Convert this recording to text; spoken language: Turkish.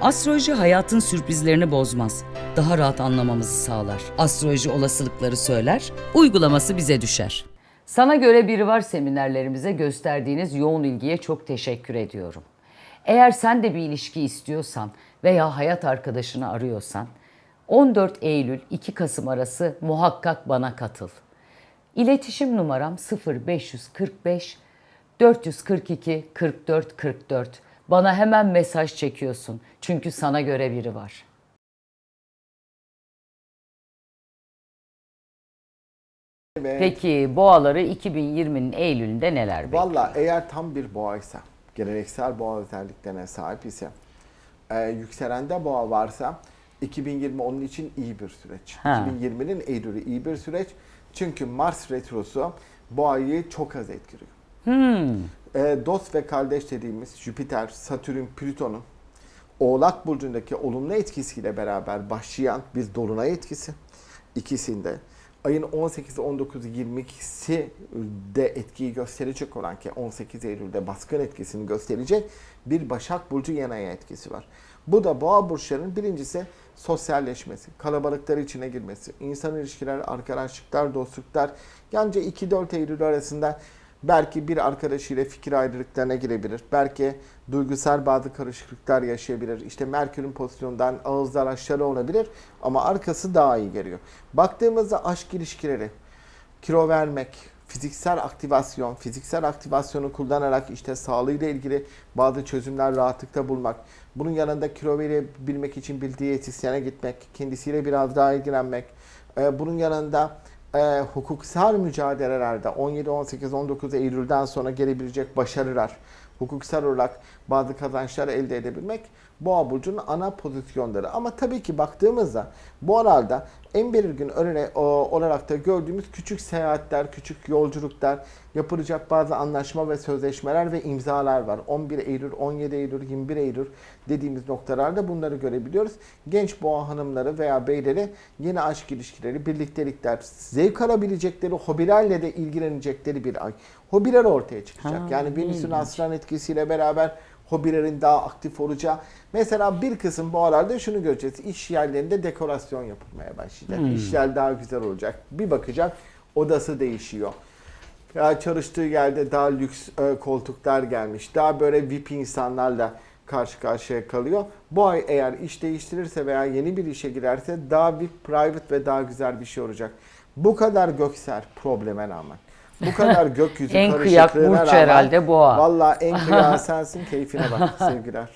Astroloji hayatın sürprizlerini bozmaz. Daha rahat anlamamızı sağlar. Astroloji olasılıkları söyler, uygulaması bize düşer. Sana göre biri var seminerlerimize gösterdiğiniz yoğun ilgiye çok teşekkür ediyorum. Eğer sen de bir ilişki istiyorsan veya hayat arkadaşını arıyorsan 14 Eylül 2 Kasım arası muhakkak bana katıl. İletişim numaram 0545 442 44 44. Bana hemen mesaj çekiyorsun. Çünkü sana göre biri var. Peki boğaları 2020'nin Eylül'ünde neler bekliyor? Valla eğer tam bir boğaysa, geleneksel boğa özelliklerine sahip ise, e, yükselende boğa varsa 2020 onun için iyi bir süreç. Ha. 2020'nin Eylül'ü iyi bir süreç. Çünkü Mars retrosu boğayı çok az etkiliyor. Hmm. E, dost ve kardeş dediğimiz Jüpiter, Satürn, Plüton'un Oğlak Burcu'ndaki olumlu etkisiyle beraber başlayan bir dolunay etkisi. ikisinde ayın 18, 19, 22'si de etkiyi gösterecek olan ki 18 Eylül'de baskın etkisini gösterecek bir Başak Burcu yanaya etkisi var. Bu da boğa burçlarının birincisi sosyalleşmesi, kalabalıklar içine girmesi, insan ilişkiler, arkadaşlıklar, dostluklar. Yalnızca 2-4 Eylül arasında Belki bir arkadaşıyla fikir ayrılıklarına girebilir. Belki duygusal bazı karışıklıklar yaşayabilir. İşte Merkür'ün pozisyonundan ağızlar aşağı olabilir ama arkası daha iyi geliyor. Baktığımızda aşk ilişkileri, kilo vermek, fiziksel aktivasyon, fiziksel aktivasyonu kullanarak işte sağlığıyla ilgili bazı çözümler rahatlıkla bulmak, bunun yanında kilo verebilmek için bir diyetisyene gitmek, kendisiyle biraz daha ilgilenmek, e, bunun yanında e, hukuksal mücadelelerde 17, 18, 19 Eylül'den sonra gelebilecek başarılar, hukuksal olarak bazı kazançlar elde edebilmek Boğa burcunun ana pozisyonları. Ama tabii ki baktığımızda bu arada en belirgin örnek o, olarak da gördüğümüz küçük seyahatler, küçük yolculuklar, yapılacak bazı anlaşma ve sözleşmeler ve imzalar var. 11 Eylül, 17 Eylül, 21 Eylül dediğimiz noktalarda bunları görebiliyoruz. Genç boğa hanımları veya beyleri yeni aşk ilişkileri, birliktelikler, zevk alabilecekleri hobilerle de ilgilenecekleri bir ay. Hobiler ortaya çıkacak. Ha, yani Venüs'ün aslan etkisiyle beraber hobilerin daha aktif olacağı. Mesela bir kısım bu aralarda şunu göreceğiz. İş yerlerinde dekorasyon yapılmaya başlayacak. Hmm. İşler daha güzel olacak. Bir bakacak odası değişiyor. Ya çalıştığı yerde daha lüks e, koltuklar gelmiş. Daha böyle VIP insanlarla karşı karşıya kalıyor. Bu ay eğer iş değiştirirse veya yeni bir işe girerse daha VIP, private ve daha güzel bir şey olacak. Bu kadar göksel probleme rağmen. Bu kadar gökyüzü En kıyak burç rağmen, herhalde boğa. Valla en kıyağı sensin keyfine bak sevgiler.